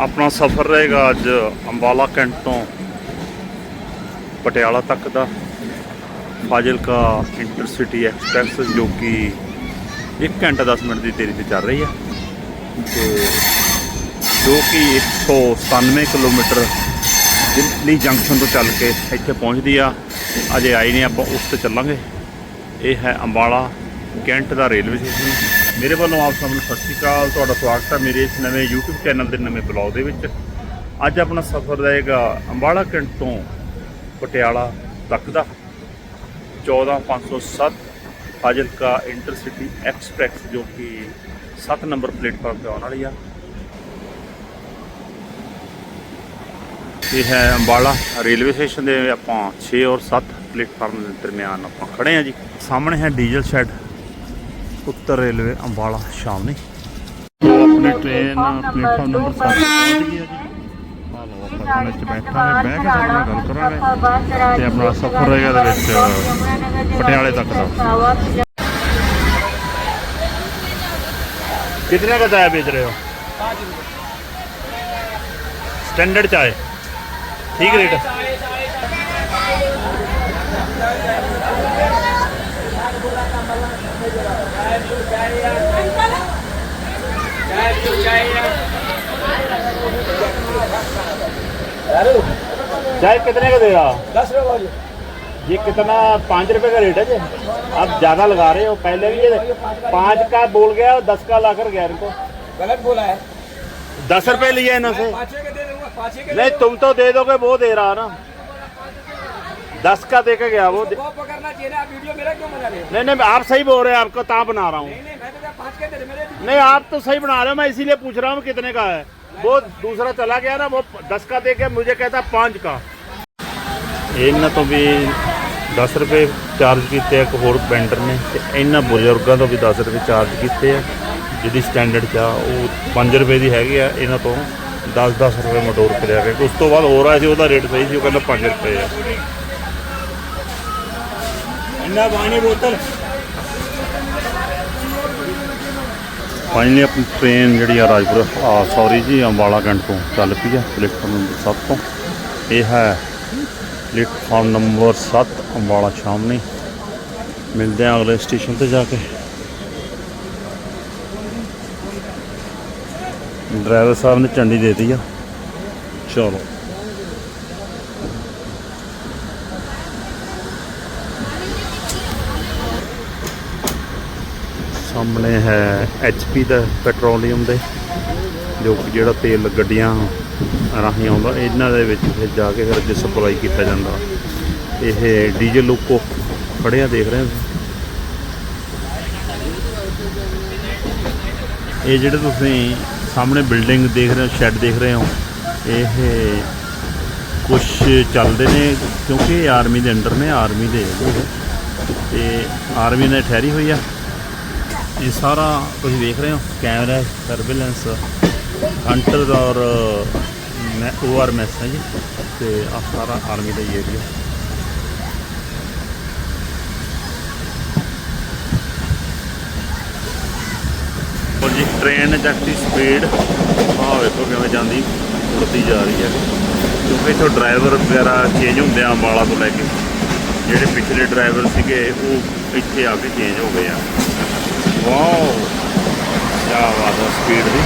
ਆਪਣਾ ਸਫ਼ਰ ਰਹੇਗਾ ਅੱਜ ਅੰਬਾਲਾ ਕੈਂਟ ਤੋਂ ਪਟਿਆਲਾ ਤੱਕ ਦਾ। ਫਾਜ਼ਿਲਕਾ ਇੰਟਰਸਿਟੀ ਐਕਸਪ੍ਰੈਸ ਜੋ ਕਿ 1 ਘੰਟਾ 10 ਮਿੰਟ ਦੀ ਦੇਰੀ ਤੇ ਚੱਲ ਰਹੀ ਹੈ ਤੇ ਜੋ ਕਿ 197 ਕਿਲੋਮੀਟਰ ਦਿੱਲੀ ਜੰਕਸ਼ਨ ਤੋਂ ਚੱਲ ਕੇ ਇੱਥੇ ਪਹੁੰਚਦੀ ਆ। ਅਜੇ ਆਈ ਨਹੀਂ ਆਪਾਂ, ਉਸ ਤੇ ਚੱਲਾਂਗੇ। ਇਹ ਹੈ ਅੰਬਾਲਾ ਕੈਂਟ ਦਾ ਰੇਲਵੇ ਸਟੇਸ਼ਨ। ਮੇਰੇ ਵੱਲੋਂ ਆਪ ਸਭ ਨੂੰ ਸਤਿ ਸ਼੍ਰੀ ਅਕਾਲ। ਤੁਹਾਡਾ ਸਵਾਗਤ ਹੈ ਮੇਰੇ ਇਸ ਨਵੇਂ YouTube ਚੈਨਲ ਦੇ ਨਵੇਂ ਬਲੌਗ ਦੇ ਵਿੱਚ। ਅੱਜ ਆਪਣਾ ਸਫ਼ਰ ਰਹੇਗਾ ਅੰਬਾਲਾ ਕੈਂਟ ਤੋਂ ਪਟਿਆਲਾ ਤੱਕ ਦਾ। 14507 ਫਾਜ਼ਿਲਕਾ ਇੰਟਰਸਿਟੀ ਐਕਸਪ੍ਰੈਸ ਜੋ ਕਿ 7 ਨੰਬਰ ਪਲੇਟਫਾਰਮ ਤੇ ਆਉਣ ਵਾਲੀ ਆ। ਇਹ ਹੈ ਅੰਬਾਲਾ ਰੇਲਵੇ ਸਟੇਸ਼ਨ ਦੇ ਆਪਾਂ 6 ਔਰ 7 ਪਲੇਟਫਾਰਮ ਦੇ ਦਰਮਿਆਨ ਆਪਾਂ ਖੜੇ ਆ ਜੀ। ਸਾਹਮਣੇ ਹੈ ਡੀਜ਼ਲ ਸ਼ੈੱਡ। ਉੱਤਰ ਰੇਲਵੇ ਅੰਬਾਲਾ ਸ਼ਾਮਨੀ ਆਪਣੀ ਟ੍ਰੇਨ ਪਲੇਟਫਾਰਮ ਨੰਬਰ 7 ਤੇ ਆਪਣਾ ਸਫ਼ਰ ਰਹੇਗਾ ਦੇ ਵਿੱਚ ਪਟਿਆਲੇ ਤੱਕ ਦਾ। ਕਿੰਨੇ ਦਾ ਚਾਹ ਵੇਚ ਰਹੇ ਹੋ? ਸਟੈਂਡਰਡ ਚਾਹ ਠੀਕ ਰੇਟ? चाय कितने का दे रहा दस रुपये वाली ये कितना पाँच रुपए का रेट है जी आप ज़्यादा लगा रहे हो पहले भी ये पाँच का बोल गया और दस का ला कर गया इनको गलत बोला है दस रुपए लिए इन्होंने पाँचे के दे दूंगा पाँचे के नहीं तुम तो दे दोगे वो दे रहा ना दस का दे के गया वो दे- वो पकड़ना चाहिए ना आप वीडियो मेरा क्यों बना रहे हो नहीं नहीं आप सही बोल रहे हैं आपको ता बना रहा हूँ नहीं नहीं मैं तो क्या पाँच के दे रहे मेरे नहीं आप तो सही बना रहे हो मैं इसीलिए पूछ रहा हूँ कितने का है वो दूसरा चला गया ना वो दस का दे के मुझे कहता पाँच का ਇਹਨਾਂ ਤੋਂ ਵੀ 10 ਰੁਪਏ ਚਾਰਜ ਕੀਤੇ ਆ ਇੱਕ ਹੋਰ ਵੈਂਡਰ ਨੇ ਤੇ ਇਹਨਾਂ ਬਜ਼ੁਰਗਾਂ ਤੋਂ ਵੀ 10 ਰੁਪਏ ਚਾਰਜ ਕੀਤੇ ਆ ਜਿਹਦੀ ਸਟੈਂਡਰਡ ਚ ਆ ਉਹ 5 ਰੁਪਏ ਦੀ ਹੈਗੀ ਆ ਇਹਨਾਂ ਤੋਂ 10-10 ਰੁਪਏ ਮਟੋਰ ਕਰਿਆ ਗਿਆ ਉਸ ਤੋਂ ਬਾਅਦ ਹੋਰ ਆਇਆ ਸੀ ਉਹਦਾ ਰੇਟ ਸਹੀ ਸੀ ਉਹ ਕਹਿੰਦਾ 5 ਰੁਪਏ ਆ ਠੰਡਾ ਪਾਣੀ ਬੋਤਲ। ਫਾਈਨਲੀ ਆਪਣੀ ਟ੍ਰੇਨ ਜਿਹੜੀ ਆ ਰਾਜਪੁਰ, ਆ ਸੌਰੀ ਜੀ, ਅੰਬਾਲਾ ਕੈਂਟ ਤੋਂ ਚੱਲ ਪਈ ਆ ਪਲੇਟਫਾਰਮ ਨੰਬਰ 7 ਤੋਂ। ਇਹ ਹੈ ਪਲੇਟਫਾਰਮ ਨੰਬਰ 7 ਅੰਬਾਲਾ ਸ਼ਾਮਨੀ ਮਿਲਦੇ ਆ ਅਗਲੇ ਸਟੇਸ਼ਨ ਤੇ ਜਾ ਕੇ। ਡਰਾਈਵਰ ਸਾਹਿਬ ਨੇ ਝੰਡੀ ਦੇਤੀ ਆ। ਚਲੋ। ਸਾਹਮਣੇ ਹੈ ਐਚਪੀ ਦਾ ਪੈਟਰੋਲੀਅਮ ਦੇ, ਜੋ ਜਿਹੜਾ ਤੇਲ ਗੱਡੀਆਂ ਰਾਹੀਂ ਆਉਂਦਾ, ਇਹਨਾਂ ਦੇ ਵਿੱਚ ਫਿਰ ਜਾ ਕੇ ਫਿਰ ਅੱਗੇ ਸਪਲਾਈ ਕੀਤਾ ਜਾਂਦਾ। ਇਹ ਡੀਜ਼ਲ ਲੋਕੋ ਖੜਿਆ ਦੇਖ ਰਹੇ ਹੋ ਇਹ ਜਿਹੜੇ ਤੁਸੀਂ ਸਾਹਮਣੇ ਬਿਲਡਿੰਗ ਦੇਖ ਰਹੇ ਹੋ ਸ਼ੈੱਡ ਦੇਖ ਰਹੇ ਹੋ, ਇਹ ਕੁਝ ਚੱਲਦੇ ਨੇ, ਕਿਉਂਕਿ ਇਹ ਆਰਮੀ ਦੇ ਅੰਡਰ ਨੇ ਆਰਮੀ ਦੇ ਹੈਗੇ ਤੇ ਆਰਮੀ ਨੇ ਠਹਿਰੀ ਹੋਈ ਆ। ਇਹ ਸਾਰਾ ਤੁਸੀਂ ਦੇਖ ਰਹੇ ਹੋ, ਕੈਮਰਾ ਸਰਵੇਲੈਂਸ ਹੰਟਰ ਔਰ ਮੈਂ ਓਆਰ ਮੈਸ ਹੈ ਜੀ, ਤੇ ਆ ਸਾਰਾ ਆਰਮੀ ਦਾ ਏਰੀਆ ਔਰ ਜੀ ਟ੍ਰੇਨ ਜੱਟੀ ਸਪੀਡ ਆਹ ਵੇਖੋ ਕਿਵੇਂ ਜਾਂਦੀ, ਉੜਦੀ ਜਾ ਰਹੀ ਹੈ। ਕਿਉਂਕਿ ਇੱਥੋਂ ਡਰਾਈਵਰ ਵਗੈਰਾ ਚੇਂਜ ਹੁੰਦੇ ਆ, ਅੰਬਾਲਾ ਤੋਂ ਲੈ ਕੇ। ਜਿਹੜੇ ਪਿਛਲੇ ਡਰਾਈਵਰ ਸੀਗੇ, ਉਹ ਇੱਥੇ ਆ ਕੇ ਚੇਂਜ ਹੋ ਗਏ ਆ। ਵਾਓ ਕੀ ਬਾਤ ਹੈ ਸਪੀਡ ਦੀ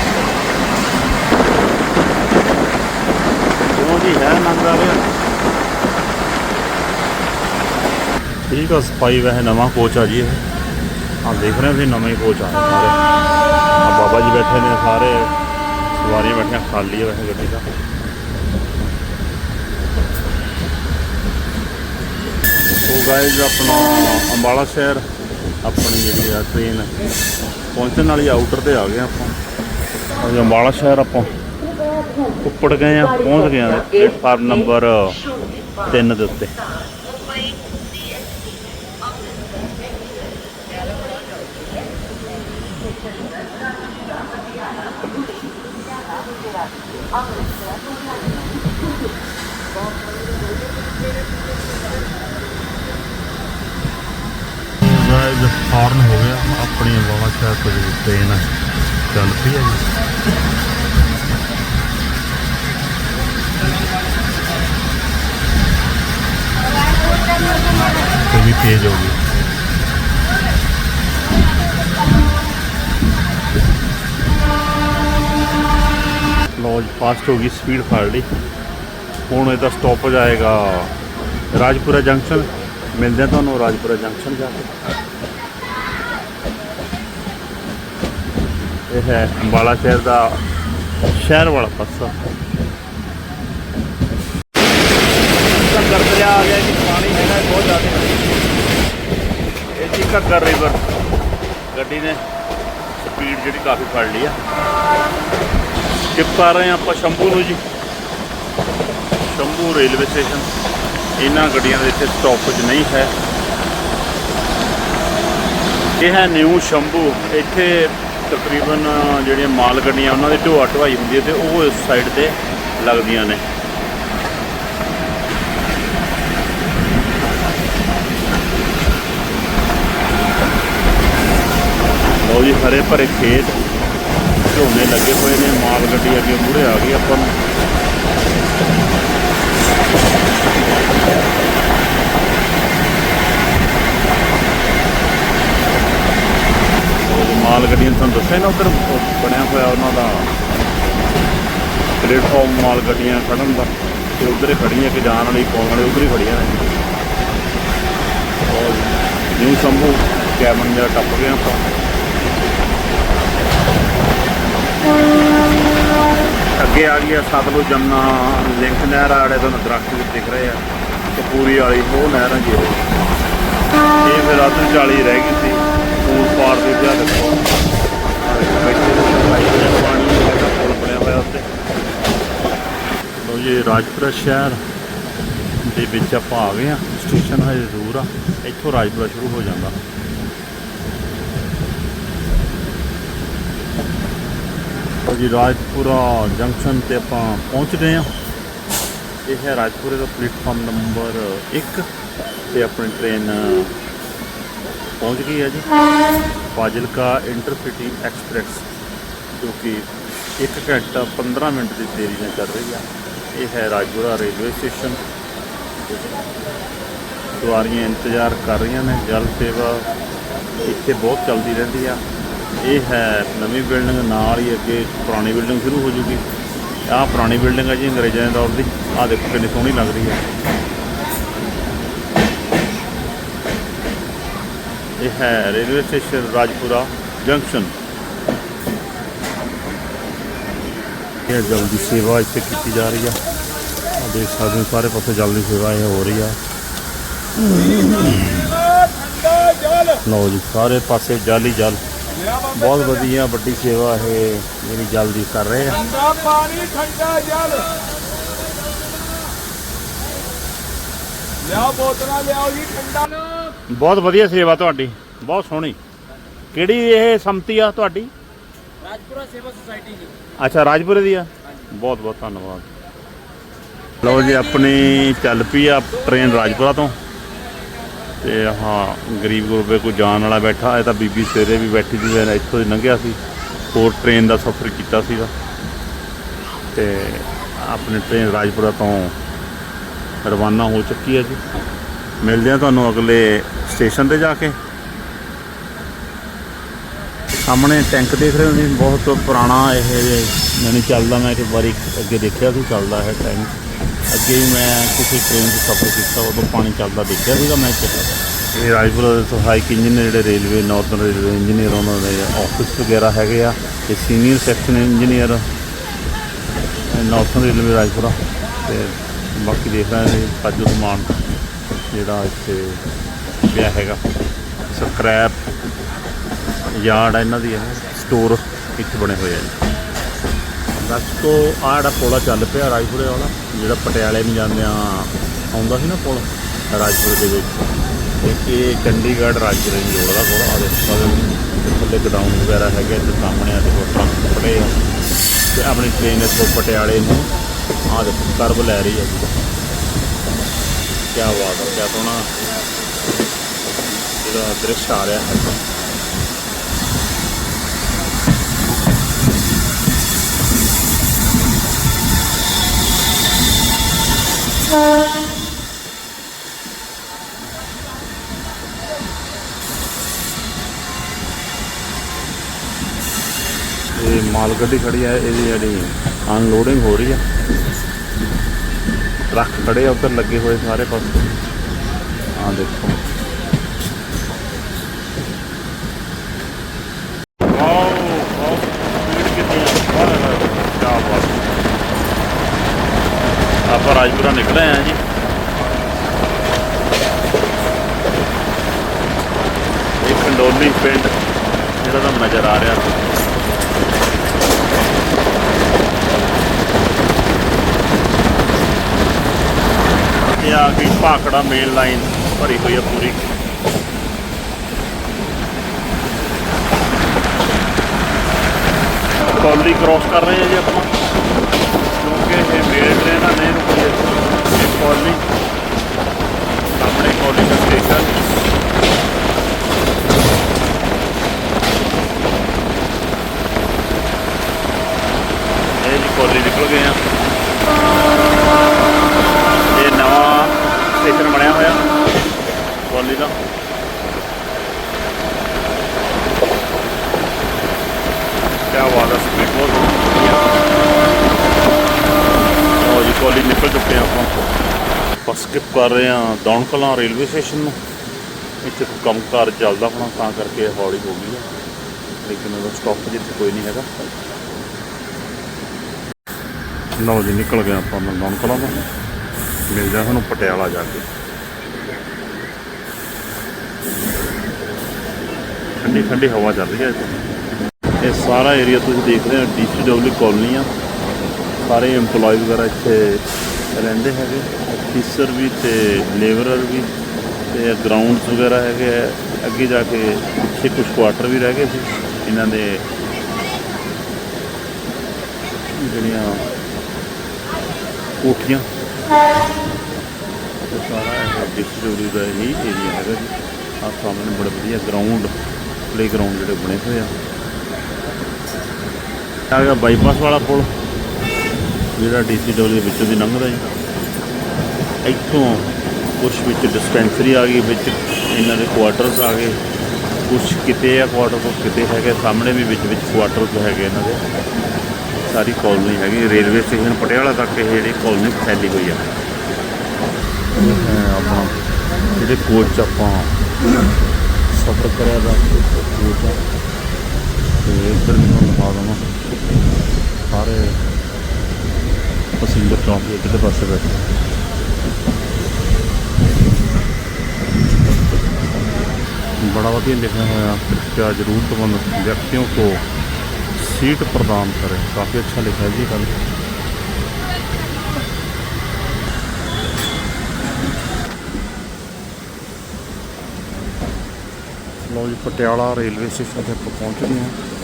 ਉਹ ਜੀ ਹੈ ਨੰਗਾ ਰਿਹਾ ਠੀਕ ਆ ਸਫ਼ਾਈ ਵੈਸੇ ਨਵਾਂ ਕੋਚ ਆ ਜੀ ਇਹ ਆ ਦੇਖ ਰਹੇ ਹੋ ਵੀ ਨਵੇਂ ਕੋਚ ਆ ਸਾਰੇ ਆ ਬਾਬਾ ਜੀ ਬੈਠੇ ਨੇ ਸਾਰੇ ਸਵਾਰੀਆਂ ਬੈਠੀਆਂ ਖਾਲੀ ਆ ਵੈਸੇ ਗੱਡੀ ਦਾ ਸੋ ਗਾਇਜ਼ ਆਪਣਾ ਅੰਬਾਲਾ ਸ਼ਹਿਰ ਆਪਣੀ ਜਿਹੜੀ ਆ ਟ੍ਰੇਨ ਪਹੁੰਚਣ ਵਾਲੀ ਆਊਟਰ ਤੇ ਆ ਗਏ ਆਪਾਂ। ਅੱਜ ਅੰਬਾਲਾ ਸ਼ਹਿਰ ਆਪਾਂ ਉੱਪੜ ਗਏ ਆ ਪਹੁੰਚ ਗਏ ਆ ਪਲੇਟਫਾਰਮ ਨੰਬਰ 3 ਦੇ ਉੱਤੇ। ਜੀ ਹਾਰਨ ਹੋ ਗਿਆ। ਆਪਣੀ ਵਾਵਾ ਸ਼ਹਿਰ ਤੋਂ ਜੀ ਟ੍ਰੇਨ ਚੱਲ ਪਈ ਹੈ ਜੀ। ਤੇ ਤੇਜ਼ ਹੋ ਗਈ। ਲੌਜ ਫਾਸਟ ਹੋ ਗਈ ਸਪੀਡ ਫੜ ਲਈ। ਹੁਣ ਇਹਦਾ ਸਟਾਪੇਜ ਆਏਗਾ ਰਾਜਪੁਰਾ ਜੰਕਸ਼ਨ ਮਿਲਦੇ ਆ ਤੁਹਾਨੂੰ ਰਾਜਪੁਰਾ ਜੰਕਸ਼ਨ ਜਾ ਕੇ। ਇਹ ਹੈ ਅੰਬਾਲਾ ਸ਼ਹਿਰ ਦਾ ਸ਼ਹਿਰ ਵਾਲਾ ਪਾਸਾ। ਘੱਗਰ ਦਰਿਆ ਆ ਗਿਆ ਜੀ, ਪਾਣੀ ਹੈਗਾ, ਬਹੁਤ ਜ਼ਿਆਦਾ। ਇਹ ਜੀ ਘੱਗਰ ਰਿਵਰ ਗੱਡੀ ਨੇ ਸਪੀਡ ਜਿਹੜੀ ਕਾਫੀ ਫੜ ਲਈ ਆ। ਸ਼ਿਫਟ ਆ ਰਹੇ ਹਾਂ ਆਪਾਂ ਸ਼ੰਭੂ ਨੂੰ ਜੀ। ਸ਼ੰਭੂ ਰੇਲਵੇ ਸਟੇਸ਼ਨ ਇਹਨਾਂ ਗੱਡੀਆਂ ਦੇ ਇੱਥੇ ਸਟਾਪੇਜ ਨਹੀਂ ਹੈ। ਇਹ ਹੈ ਨਿਊ ਸ਼ੰਭੂ। ਇੱਥੇ ਤਕਰੀਬਨ ਜਿਹੜੀਆਂ ਮਾਲ ਗੱਡੀਆਂ, ਉਹਨਾਂ ਦੀ ਢੋਆ ਢਵਾਈ ਹੁੰਦੀ ਹੈ ਤੇ ਉਹ ਇਸ ਸਾਈਡ ਤੇ ਲੱਗਦੀਆਂ ਨੇ। ਲਓ ਜੀ, ਹਰੇ ਭਰੇ ਖੇਤ ਝੋਨੇ ਲੱਗੇ ਹੋਏ ਨੇ, ਮਾਲ ਗੱਡੀ ਅੱਗੇ ਮੂਹਰੇ ਆ ਗਈ, ਆਪਾਂ ਨੂੰ ਉਹ ਜੋ ਮਾਲ ਗੱਡੀਆਂ ਤੁਹਾਨੂੰ ਦੱਸਿਆ ਨਾ ਉਧਰ ਬਣਿਆ ਹੋਇਆ ਉਹਨਾਂ ਦਾ ਪਲੇਟਫਾਰਮ ਮਾਲ ਗੱਡੀਆਂ ਖੜਨ ਦਾ, ਤੇ ਉਧਰ ਹੀ ਖੜੀਆਂ ਕਿ ਜਾਣ ਵਾਲੀ ਪਾਉਣ ਵਾਲੀ ਉਧਰ ਹੀ ਖੜੀਆਂ ਨੇ। ਔਰ ਨਿਊ ਸੰਭੂ ਕੈਮਨ ਜਿਹੜਾ ਟੱਪ ਗਿਆ ਆਪਾਂ। ਅੱਗੇ ਆ ਗਈ ਆ ਸਤਲੁਜ ਜਮਨਾ, ਲਿੰਕ ਨਹਿਰ ਆੜੇ ਤੋਂ ਦਰਖਤ ਵੀ ਦਿਖ ਰਹੇ ਆ ਕਪੂਰੀ ਵਾਲੀ ਉਹ ਨਹਿਰ ਆ ਜੀ ਇਹ। ਫਿਰ ਅੱਧ ਚਾਲੀ ਰਹਿ ਗਈ ਸੀ। ਪੂਲ ਪਾਰ ਦੇ ਵਿਆਹ ਦੇਖੋ ਲੋ ਜੀ, ਰਾਜਪੁਰਾ ਸ਼ਹਿਰ ਦੇ ਵਿੱਚ ਆਪਾਂ ਆ ਗਏ ਆ ਸਟੇਸ਼ਨ ਹਜੇ ਦੂਰ ਆ। ਇੱਥੋਂ ਰਾਜਪੁਰਾ ਸ਼ੁਰੂ ਹੋ ਜਾਂਦਾ। ਲਓ ਜੀ, ਰਾਜਪੁਰਾ ਜੰਕਸ਼ਨ ਤੇ ਆਪਾਂ ਪਹੁੰਚ ਗਏ ਆ ਇਹ ਹੈ ਰਾਜਪੁਰੇ ਦਾ ਪਲੇਟਫਾਰਮ ਨੰਬਰ 1 ਤੇ ਆਪਣੀ ਟ੍ਰੇਨ ਪਹੁੰਚ ਗਈ ਹੈ ਜੀ। ਫਾਜ਼ਿਲਕਾ ਇੰਟਰਸਿਟੀ ਐਕਸਪ੍ਰੈਸ, ਜੋ ਕਿ 1 ਘੰਟਾ 15 ਮਿੰਟ ਦੀ ਦੇਰੀ ਨਾਲ ਚੱਲ ਰਹੀ ਆ। ਇਹ ਹੈ ਰਾਜਪੁਰਾ ਰੇਲਵੇ ਸਟੇਸ਼ਨ। ਸਵਾਰੀਆਂ ਇੰਤਜ਼ਾਰ ਕਰ ਰਹੀਆਂ ਨੇ, ਜਲ ਸੇਵਾ ਇੱਥੇ ਬਹੁਤ ਚੱਲਦੀ ਰਹਿੰਦੀ ਆ। ਇਹ ਹੈ ਨਵੀਂ ਬਿਲਡਿੰਗ, ਨਾਲ ਹੀ ਅੱਗੇ ਪੁਰਾਣੀ ਬਿਲਡਿੰਗ ਸ਼ੁਰੂ ਹੋ ਜੂਗੀ। ਆਹ ਪੁਰਾਣੀ ਬਿਲਡਿੰਗ ਹੈ ਜੀ ਅੰਗਰੇਜ਼ਾਂ ਦੇ ਦੌਰ ਦੀ। ਆਹ ਦੇਖੋ ਕਿੰਨੀ ਸੋਹਣੀ ਲੱਗ ਰਹੀ ਹੈ ਇਹ ਹੈ ਰੇਲਵੇ ਸਟੇਸ਼ਨ ਰਾਜਪੁਰਾ ਜੰਕਸ਼ਨ ਇਹ ਜਲਦੀ ਸੇਵਾ ਇੱਥੇ ਕੀਤੀ ਜਾ ਰਹੀ ਆ ਆਹ ਦੇਖ ਸਕਦੇ ਹੋ ਸਾਰੇ ਪਾਸੇ ਜਲਦੀ ਸੇਵਾ ਇਹ ਹੋ ਰਹੀ ਆ ठंडा जल ਲਓ ਜੀ ਸਾਰੇ ਪਾਸੇ ਜਲ ਹੀ ਜਲ मेरा बाबा ਬਹੁਤ ਵਧੀਆ ਵੱਡੀ ਸੇਵਾ ਇਹ ਜਿਹੜੀ ਜਲਦੀ ਕਰ ਰਹੇ ਆ ठंडा पानी ठंडा जल ਲਿਆਓ ਬੋਤਲਾਂ ਲਿਆਓ ਜੀ ਠੰਡਾ ਬਹੁਤ ਵਧੀਆ ਸੇਵਾ ਤੁਹਾਡੀ ਬਹੁਤ ਸੋਹਣੀ। ਕਿਹੜੀ ਇਹ ਸੰਮਤੀ ਆ ਤੁਹਾਡੀ? ਰਾਜਪੁਰਾ ਸੇਵਾ ਸੁਸਾਇਟੀ ਜੀ। ਅੱਛਾ ਰਾਜਪੁਰੇ ਦੀ ਆ? ਬਹੁਤ ਬਹੁਤ ਧੰਨਵਾਦ। ਲਓ ਜੀ ਆਪਣੀ ਚੱਲ ਪਈ ਆ ਟ੍ਰੇਨ ਰਾਜਪੁਰਾ ਤੋਂ। ਤੇ ਹਾਂ ਗਰੀਬ ਗੁਰਬੇ ਕੋਈ ਜਾਣ ਵਾਲਾ ਬੈਠਾ ਇਹ ਤਾਂ ਬੀਬੀ ਸਵੇਰੇ ਵੀ ਬੈਠੀ ਸੀ ਫਿਰ ਇੱਥੋਂ ਦੀ ਲੰਘਿਆ ਸੀ। ਹੋਰ ਟ੍ਰੇਨ ਦਾ ਸਫ਼ਰ ਕੀਤਾ ਸੀਗਾ। ਤੇ ਆਪਣੀ ਟ੍ਰੇਨ ਰਾਜਪੁਰਾ ਤੋਂ ਰਵਾਨਾ ਹੋ ਚੁੱਕੀ ਹੈ ਜੀ। ਮਿਲਦੇ ਆ ਤੁਹਾਨੂੰ ਅਗਲੇ ਸਟੇਸ਼ਨ ਤੇ ਜਾ ਕੇ। ਸਾਹਮਣੇ ਟੈਂਕ ਦੇਖ ਰਹੇ ਹੋ ਜੀ, ਬਹੁਤ ਪੁਰਾਣਾ ਇਹ ਮੈਨੂੰ ਚੱਲਦਾ ਮੈਂ ਇੱਕ ਵਾਰੀ ਅੱਗੇ ਦੇਖਿਆ ਸੀ, ਚੱਲਦਾ ਹੈ ਟੈਂਕ। ਅੱਗੇ ਵੀ ਮੈਂ ਕਿਸੇ ਟ੍ਰੇਨ 'ਚ ਸਫ਼ਰ ਕੀਤਾ, ਉਦੋਂ ਪਾਣੀ ਚੱਲਦਾ ਦੇਖਿਆ ਸੀਗਾ ਮੈਂ ਇੱਥੇ। ਇਹ ਰਾਜਪੁਰਾ ਦੇ ਸਹਾਇਕ ਇੰਜੀਨੀਅਰ ਜਿਹੜੇ ਰੇਲਵੇ ਨਾਰਥਰਨ ਰੇਲਵੇ ਇੰਜੀਨੀਅਰ ਉਹਨਾਂ ਦੇ ਆਫਿਸ ਵਗੈਰਾ ਹੈਗੇ ਆ, ਤੇ senior section engineer northern railway Rajpura. ਤੇ ਬਾਕੀ ਦੇਖ ਰਹੇ ਨੇ ਸਾਜੋ ਸਮਾਨ ਜਿਹੜਾ ਇੱਥੇ ਪਿਆ ਹੈਗਾ। ਸਕ੍ਰੈਪ ਯਾਰਡ ਇਹਨਾਂ ਦੀ ਹੈ ਸਟੋਰ ਇੱਥੇ ਬਣੇ ਹੋਏ ਆ ਜੀ। ਬਸ ਤੋਂ ਆਹ ਜਿਹੜਾ ਪੁਲ ਚੱਲ ਪਿਆ ਰਾਜਪੁਰੇ ਵਾਲਾ, ਜਿਹੜਾ ਪਟਿਆਲੇ ਨੂੰ ਜਾਂਦੇ ਆ ਆਉਂਦਾ ਸੀ ਨਾ ਪੁਲ, ਰਾਜਪੁਰੇ ਦੇ ਵਿੱਚ। ਇੱਕ ਇਹ ਚੰਡੀਗੜ੍ਹ ਰਾਜਪੁਰੇ ਨੂੰ ਜੋੜਦਾ ਪੁਲ ਆ ਦੇਖੋ ਥੱਲੇ ਗਡਾਊਨ ਵਗੈਰਾ ਹੈਗੇ ਤੇ ਸਾਹਮਣੇ ਆ ਦੇਖੋ, ਟਰੱਕ ਖੜੇ ਆ। ਤੇ ਆਪਣੀ ਟ੍ਰੇਨ ਇੱਥੋਂ ਪਟਿਆਲੇ ਨੂੰ ਆ ਦੇਖੋ ਕਰਵ ਲੈ ਰਹੀ ਹੈ ਜੀ। ਕੀ ਬਾਤ ਹੈ, ਕਿਆ ਸੋਹਣਾ ਜਿਹੜਾ ਦ੍ਰਿਸ਼ ਆ ਰਿਹਾ ਹੈ। ਇਹ ਮਾਲ ਗੱਡੀ ਖੜੀ ਹੈ, ਇਹਦੀ ਜਿਹੜੀ ਅਨਲੋਡਿੰਗ ਹੋ ਰਹੀ ਆ ਟਰੱਕ ਖੜੇ ਆ, ਉੱਧਰ ਲੱਗੇ ਹੋਏ ਸਾਰੇ ਪਾਸੇ। ਆ ਦੇਖੋ। ਆਪਾਂ ਰਾਜਪੁਰਾ ਨਿਕਲੇ ਆ ਜੀ। ਇਹ ਖੰਡੋਲੀ ਪਿੰਡ, ਜਿਹੜਾ ਤੁਹਾਨੂੰ ਨਜ਼ਰ ਆ ਰਿਹਾ। ਇਹ ਆ ਗਈ ਭਾਖੜਾ ਮੇਨ ਲਾਈਨ ਭਰੀ ਹੋਈ ਆ ਪੂਰੀ। ਕੌਲੀ ਕ੍ਰੋਸ ਕਰ ਰਹੇ ਆ ਜੀ ਆਪਾਂ। ਕਿਉਂਕਿ ਇਹ ਮੇਨ ਟ੍ਰੇਨ ਆ ਨਹੀਂ ਰੁਕੀ ਇਹ ਕੌਲੀ ਸਾਹਮਣੇ ਕੌਲੀ ਦਾ ਸਟੇਸ਼ਨ ਇਹ ਜੀ ਕੌਲੀ ਨਿਕਲ ਗਏ ਆ ਇਹ ਨਵਾਂ ਸਟੇਸ਼ਨ ਬਣਿਆ ਹੋਇਆ ਕੌਲੀ ਦਾ ਕਿਆ ਬਾਤ ਹੈ ਸਪੀਡ ਬਹੁਤ ਵਧੀਆ ਉਹ ਜੀ ਕੌਲੀ ਨਿਕਲ ਚੁੱਕੇ ਆ ਆਪਾਂ ਆਪਾਂ ਕਰ ਰਹੇ ਹਾਂ ਦੌਣਕਲਾਂ ਰੇਲਵੇ ਸਟੇਸ਼ਨ ਨੂੰ। ਇੱਥੇ ਕੋਈ ਕੰਮਕਾਰ ਚੱਲਦਾ ਹੋਣਾ, ਤਾਂ ਕਰਕੇ ਇਹ ਹੌਲੀ ਹੋ ਗਈ ਹੈ। ਲੇਕਿਨ ਉਹਦਾ ਸਟਾਪ ਜਿੱਥੇ ਕੋਈ ਨਹੀਂ ਹੈਗਾ। ਲਓ ਜੀ, ਨਿਕਲ ਗਏ ਆਪਾਂ ਦੌਣਕਲਾਂ ਤੋਂ। ਮਿਲਦੇ ਹਾਂ ਸਾਨੂੰ ਪਟਿਆਲਾ ਜਾ ਕੇ। ਠੰਡੀ ਠੰਡੀ ਹਵਾ ਚੱਲ ਰਹੀ ਹੈ ਇੱਥੇ। ਇਹ ਸਾਰਾ ਏਰੀਆ ਤੁਸੀਂ ਦੇਖ ਰਹੇ ਹੋ ਡੀਸੀਡਬਲਯੂ ਕਾਲੋਨੀ ਆ। ਸਾਰੇ EMPLOYE ਵਗੈਰਾ ਇੱਥੇ ਰਹਿੰਦੇ ਹੈਗੇ। ਅਫੀਸਰ ਵੀ ਤੇ ਲੇਬਰਰ ਵੀ ਤੇ ਗਰਾਊਂਡਸ ਵਗੈਰਾ ਹੈਗੇ ਆ। ਅੱਗੇ ਜਾ ਕੇ ਪਿੱਛੇ ਕੁਝ ਕੁਆਟਰ ਵੀ ਰਹਿ ਗਏ ਸੀ। ਇਹਨਾਂ ਦੇ ਜਿਹੜੀਆਂ ਕੋਠੀਆਂ। ਤੇ ਸਾਰਾ ਇਹ ਡੀਸੀਡਬਲਯੂ ਦਾ ਹੀ ਏਰੀਆ ਹੈਗਾ ਜੀ। ਆਹ ਸਾਹਮਣੇ ਬੜੇ ਵਧੀਆ ਗਰਾਊਂਡ ਪਲੇ ਗਰਾਊਂਡ ਜਿਹੜੇ ਬਣੇ ਹੋਏ ਆ। ਆ ਗਿਆ ਬਾਈਪਾਸ ਵਾਲਾ ਪੁਲ। ਜਿਹੜਾ ਡੀਸੀਡਬਲਯੂ ਦੇ ਵਿੱਚੋਂ ਦੀ ਲੰਘਦਾ ਜੀ। ਇੱਥੋਂ ਕੁਝ ਵਿੱਚ ਡਿਸਪੈਂਸਰੀ ਆ ਗਈ, ਵਿੱਚ ਇਹਨਾਂ ਦੇ ਕੁਆਟਰਸ ਆ ਗਏ। ਕੁਝ ਕਿਤੇ ਆ ਕੁਆਟਰ ਕੁਝ ਕਿਤੇ ਹੈਗੇ, ਸਾਹਮਣੇ ਵੀ ਵਿੱਚ ਵਿੱਚ ਕੁਆਟਰਸ ਹੈਗੇ ਇਹਨਾਂ ਦੇ। ਸਾਰੀ ਕਾਲੋਨੀ ਹੈਗੀ ਰੇਲਵੇ ਸਟੇਸ਼ਨ ਪਟਿਆਲਾ ਤੱਕ ਇਹ ਜਿਹੜੀ ਕਾਲੋਨੀ ਫੈਲੀ ਹੋਈ ਆ। ਇਹ ਹੈ ਆਪਣਾ ਜਿਹੜੇ ਕੋਚ ਆਪਾਂ ਸਫ਼ਰ ਕਰਿਆ ਦਾ ਕੋਚ ਆ। ਤੇ ਇੱਧਰ ਵੀ ਤੁਹਾਨੂੰ ਦਵਾਂ। ਸਾਰੇ O simbol completely possible. बड़ा वधिया लिखा हुआ यहाँ पर क्या ज़रूरतमंद व्यक्तियों को सीट प्रदान करें? काफ़ी अच्छा लिखा है जी कल। लो जी, पटियाला रेलवे स्टेशन पर पहुँच गए हैं।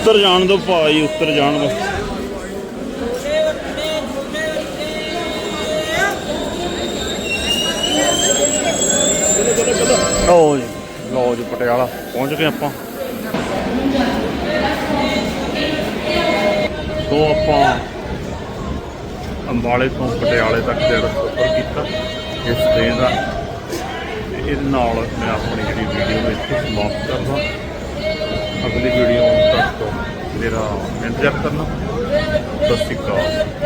ਉੱਤਰ ਜਾਣ ਦੋ ਭਾਈ, ਉੱਤਰ ਜਾਣ ਦੋ। ਲਓ ਜੀ ਲਓ ਜੀ ਪਟਿਆਲਾ, ਪਹੁੰਚ ਗਏ ਆਪਾਂ। ਤੋਂ ਆਪਾਂ ਅੰਬਾਲੇ ਤੋਂ ਪਟਿਆਲੇ ਤੱਕ ਜਿਹੜਾ ਸਫ਼ਰ ਕੀਤਾ। ਇਸ ਟ੍ਰੇਨ ਦਾ ਇਹਦੇ ਨਾਲ ਮੈਂ ਆਪਣੀ ਜਿਹੜੀ ਵੀਡੀਓ ਨੂੰ ਇੱਥੇ ਸਮਾਪਤ ਕਰਦਾ। ਅਗਲੀ ਵੀਡੀਓ ਤੱਕ ਮੇਰਾ ਇੰਤਜ਼ਾਰ ਕਰਨਾ। ਸਤਿ ਸ਼੍ਰੀ ਅਕਾਲ।